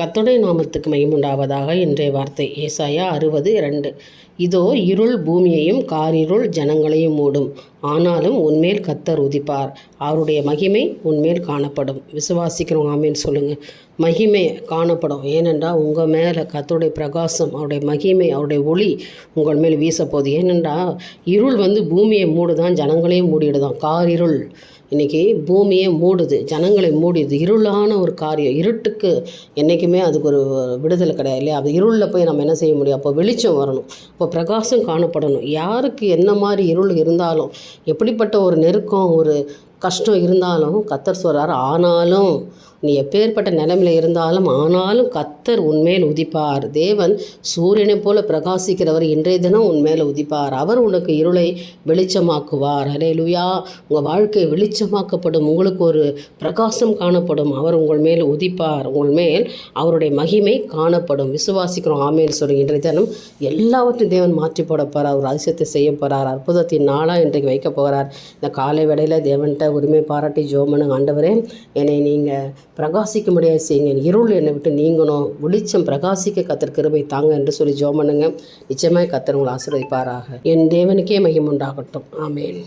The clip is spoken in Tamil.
கத்துடைய நாமத்துக்கு மகிமுண்டாவதாக இன்றைய வார்த்தை. ஏசாயா அறுபது ரெண்டு இதோ இருள் பூமியையும் காரிருள் ஜனங்களையும் மூடும். ஆனாலும் உன்மேல் கத்தர் உதிப்பார். அவருடைய மகிமை உன்மேல் காணப்படும். விசுவாசிக்கிறவங்க ஆமேன்னு சொல்லுங்கள் மகிமை காணப்படும். ஏனென்றால் உங்கள் மேலே கத்தருடைய பிரகாசம் அவருடைய மகிமை அவருடைய ஒளி உங்கள் மேல் வீசப்போகுது. ஏனென்றால் இருள் வந்து பூமியை மூடுதான் ஜனங்களையும் மூடிடுதான். காரிருள். இன்றைக்கி பூமியே மூடுது ஜனங்களை மூடிது. இருளான ஒரு காரியம். இருட்டுக்கு என்றைக்குமே அதுக்கு ஒரு விடுதலை கிடையாது இல்லையா? அது இருளில் போய் நம்ம என்ன செய்ய முடியும்? அப்போ வெளிச்சம் வரணும். அப்போ பிரகாசம் காணப்படணும். யாருக்கு என்ன மாதிரி இருள் இருந்தாலும் எப்படிப்பட்ட ஒரு நெருக்கம் ஒரு கஷ்டம் இருந்தாலும் கத்தர் சொல்கிறார் ஆனாலும் நீ எப்பேற்பட்ட நிலைமையில் இருந்தாலும் ஆனாலும் கத்தர் உன்மேல் உதிப்பார். தேவன் சூரியனை போல பிரகாசிக்கிறவர் இன்றைய தினம் உன்மேல் உதிப்பார். அவர் உனக்கு இருளை வெளிச்சமாக்குவார். அரே லுயா உங்கள் வாழ்க்கை வெளிச்சமாக்கப்படும். உங்களுக்கு ஒரு பிரகாசம் காணப்படும். அவர் உங்கள் மேல் உதிப்பார். உங்கள் மேல் அவருடைய மகிமை காணப்படும். விசுவாசிக்கிறோம். ஆமேன்னு சொல்லுங்க இன்றைய தினம் எல்லாவற்றையும் தேவன் மாற்றி போட போகிறார் ஒரு அதிசயத்தை செய்ய போகிறார் அற்புதத்தின் நாளாக இன்றைக்கு வைக்க போகிறார். இந்த காலை வேடையில் தேவன்கிட்ட உரிமை பாராட்டி ஜோமனு ஆண்டவரே என்னை நீங்கள் பிரகாசிக்க முடியாது. செய்யுங்க இருள் என்னை விட்டு நீங்கணும். வெளிச்சம் பிரகாசிக்க கத்தர் கிருபை தாங்க என்று சொல்லி ஜோம் பண்ணுங்க. நிச்சயமாக கத்தர் உங்களை ஆசீர்வதிப்பாராக. என் தேவனுக்கே மகிம் உண்டாகட்டும். ஆமேன்.